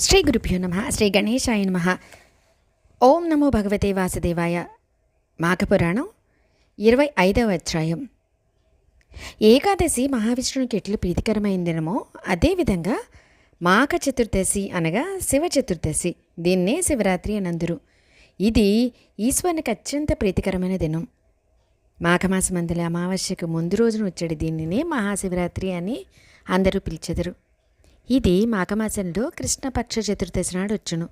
శ్రీ గురుభ్యో నమ శ్రీ గణేశాయ నమ. ఓం నమో భగవతే వాసుదేవాయ. మాఘపురాణం ఇరవై ఐదవ అధ్యాయం. ఏకాదశి మహావిష్ణునికి ఎట్లు ప్రీతికరమైందినమో అదేవిధంగా మాఘ చతుర్దశి అనగా శివ చతుర్దశి. దీన్నే శివరాత్రి అనందురు. ఇది ఈశ్వరునికి అత్యంత ప్రీతికరమైన దినం. మాఘమాసమందలి అమావాస్యకు ముందు రోజున వచ్చాడు దీనినే మహాశివరాత్రి అని అందరూ పిలిచెదరు. ఇది మాఘమాసంలో కృష్ణపక్ష చతుర్దశి నాడు వచ్చును.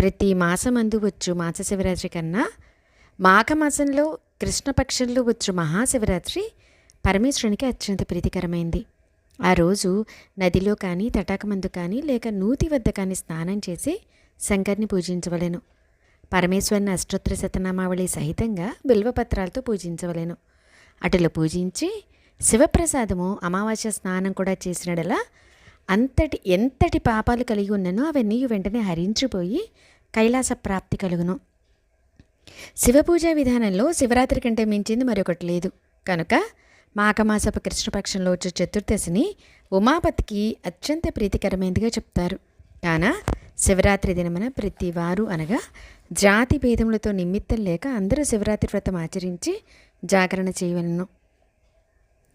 ప్రతి మాసమందు వచ్చు మాస శివరాత్రి కన్నా మాఘమాసంలో కృష్ణపక్షంలో వచ్చు మహాశివరాత్రి పరమేశ్వరునికి అత్యంత ప్రీతికరమైంది. ఆ రోజు నదిలో కానీ తటాకమందు కానీ లేక నూతి వద్ద కానీ స్నానం చేసి శంకర్ని పూజించవలెను. పరమేశ్వరుని అష్టోత్తర శతనామావళి సహితంగా బిల్వపత్రాలతో పూజించవలెను. అటులో పూజించి శివప్రసాదము అమావాస్య స్నానం కూడా చేసినడలా అంతటి ఎంతటి పాపాలు కలిగి ఉన్నానో అవన్నీ వెంటనే హరించిపోయి కైలాస ప్రాప్తి కలుగును. శివపూజ విధానంలో శివరాత్రి కంటే మించింది మరొకటి లేదు. కనుక మాఘమాసపు కృష్ణపక్షంలో వచ్చే చతుర్దశిని ఉమాపతికి అత్యంత ప్రీతికరమైనదిగా చెప్తారు. కాన శివరాత్రి దినమున ప్రతి వారు అనగా జాతి భేదములతో నిమిత్తం లేక అందరూ శివరాత్రి వ్రతం ఆచరించి జాగరణ చేయవలను.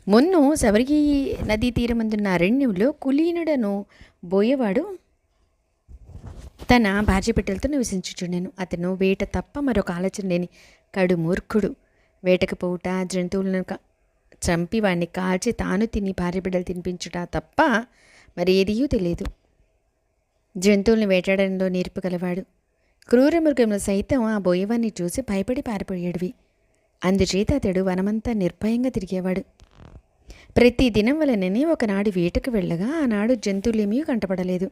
మొన్ను శబరిగి నదీ తీరమందున్న అరణ్యంలో కులీనుడను బోయేవాడు తన భార్య బిడ్డలతో నివసించుచుండెను. అతను వేట తప్ప మరొక ఆలోచన లేని కడు మూర్ఖుడు. వేటకు పోవుట జంతువులను చంపి వాడిని కాల్చి తాను తిని భార్య బిడ్డలు తినిపించుట తప్ప మరి ఏదియూ తెలియదు. జంతువుల్ని వేటాడడంలో నేర్పు గలవాడు. క్రూర మృగములు సైతం ఆ బోయవాన్ని చూసి భయపడి పారిపోయాడువి. అందుచేత అతడు వనమంతా నిర్భయంగా తిరిగేవాడు. ప్రతి దినం వలననే ఒకనాడు వేటకు వెళ్ళగా ఆనాడు జంతువులేమీ కంటపడలేదు.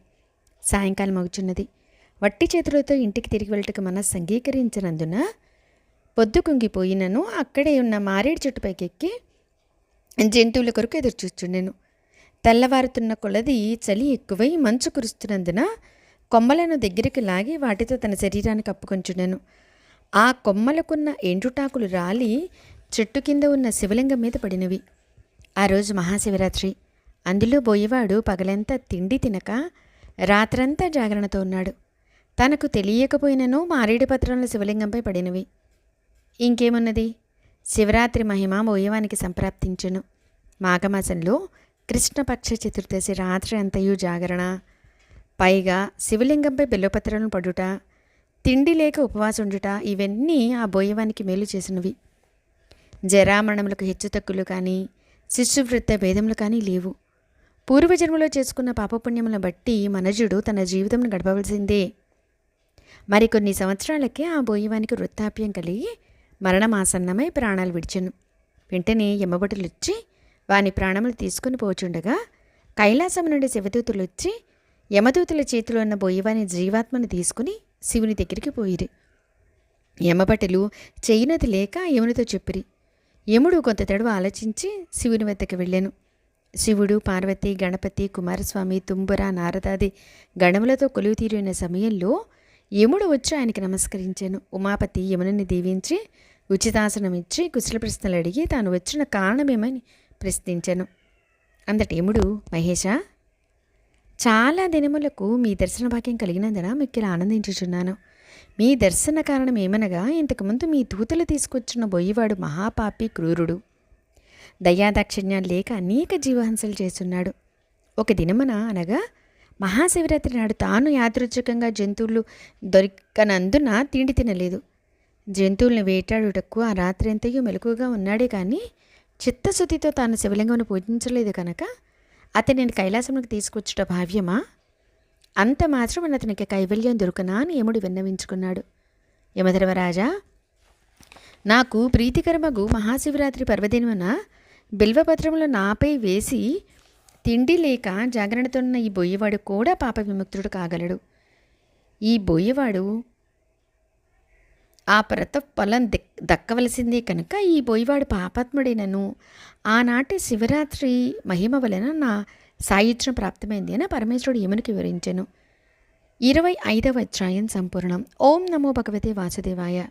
సాయంకాలం అవుచున్నది. వట్టి చేతులతో ఇంటికి తిరిగి వెళ్ళటకు మనస్సు అంగీకరించినందున పొద్దు కుంగిపోయినను అక్కడే ఉన్న మారేడు చెట్టుపైకెక్కి జంతువుల కొరకు ఎదురుచూచుండెను. తెల్లవారుతున్న కొలది చలి ఎక్కువై మంచు కురుస్తున్నందున కొమ్మలను దగ్గరికి లాగి వాటితో తన శరీరాన్ని అప్పుకొంచుండెను ఆ కొమ్మలకున్న ఎండుటాకులు రాలి చెట్టు కింద ఉన్న శివలింగం మీద పడినవి. ఆ రోజు మహాశివరాత్రి. అందులో బోయేవాడు పగలంతా తిండి తినక రాత్రంతా జాగరణతో ఉన్నాడు. తనకు తెలియకపోయినను మారేడు పత్రంలో శివలింగంపై పడినవి. ఇంకేమున్నది? శివరాత్రి మహిమ బోయవానికి సంప్రాప్తించెను. మాఘమాసంలో కృష్ణపక్ష చతుర్దశి రాత్రి అంతయు జాగరణ. పైగా శివలింగంపై బెల్లపత్రాలను పడుట తిండి లేక ఉపవాసం ఉండుట ఇవన్నీ ఆ బోయవానికి మేలు చేసినవి. జరామరణములకు హెచ్చుతక్కులు కానీ శిష్యువృత్త భేదములు కానీ లేవు. పూర్వజన్మలో చేసుకున్న పాపపుణ్యములను బట్టి మనజుడు తన జీవితంను గడపవలసిందే. మరికొన్ని సంవత్సరాలకే ఆ బోయవానికి వృత్తాప్యం కలిగి మరణమాసన్నమై ప్రాణాలు విడిచెను. వెంటనే యమభటులు వచ్చి వాని ప్రాణములు తీసుకుని పోచుండగా కైలాసం నుండి శివదూతులు వచ్చి యమదూతుల చేతిలో ఉన్న బోయవాని జీవాత్మను తీసుకుని శివుని దగ్గరికి పోయిరి. యమభటులు చేయునది లేక యమునితో చెప్పిరి. యముడు కొంత తెడవ ఆలోచించి శివుని వద్దకు వెళ్ళాను. శివుడు పార్వతి గణపతి కుమారస్వామి తుంబుర నారదాది గణములతో కొలువు తీరిన సమయంలో యముడు వచ్చి ఆయనకి నమస్కరించాను. ఉమాపతి యమునని దీవించి ఉచితాసనం ఇచ్చి కుశల ప్రశ్నలు అడిగి తాను వచ్చిన కారణమేమని ప్రశ్నించాను. అందట యముడు మహేష చాలా దినములకు మీ దర్శన భాగ్యం కలిగినందున మిక్కిలి ఆనందించుచున్నాను. మీ దర్శన కారణం ఏమనగా ఇంతకుముందు మీ దూతలు తీసుకొచ్చిన బొయ్యివాడు మహాపాపి క్రూరుడు. దయాదాక్షిణ్యాలు లేక అనేక జీవహింసలు చేస్తున్నాడు. ఒక దినమున అనగా మహాశివరాత్రి నాడు తాను యాదృచ్ఛికంగా జంతువులు దొరికనందున తిండి తినలేదు. జంతువుల్ని వేటాడుటకు ఆ రాత్రి అంతయు మెలకుగా ఉన్నాడే కానీ చిత్తశుద్ధితో తాను శివలింగంను పూజించలేదు కనుక అతనిని కైలాసమునికి తీసుకొచ్చుట భావ్యమా? అంత మాత్రం అతనికి కైవల్యం దొరకనా అని యముడు విన్నవించుకున్నాడు. యమధర్మరాజా నాకు ప్రీతికరమగు మహాశివరాత్రి పర్వదినమున బిల్వపత్రంలో నాపై వేసి తిండి లేక జాగరణతోన్న ఈ బొయ్యవాడు కూడా పాప విముక్తుడు కాగలడు. ఈ బొయ్యవాడు ఆ ప్రత ఫలం దక్ దక్కవలసిందే కనుక ఈ బొయ్యవాడు పాపాత్ముడైనను. ఆనాటి శివరాత్రి మహిమ వలన నా సాయుధ్యం ప్రాప్తమైంది అని పరమేశ్వరుడు యమునికి వివరించెను? ఇరవై ఐదవ అధ్యాయం సంపూర్ణం. ఓం నమో భగవతే వాసుదేవాయ.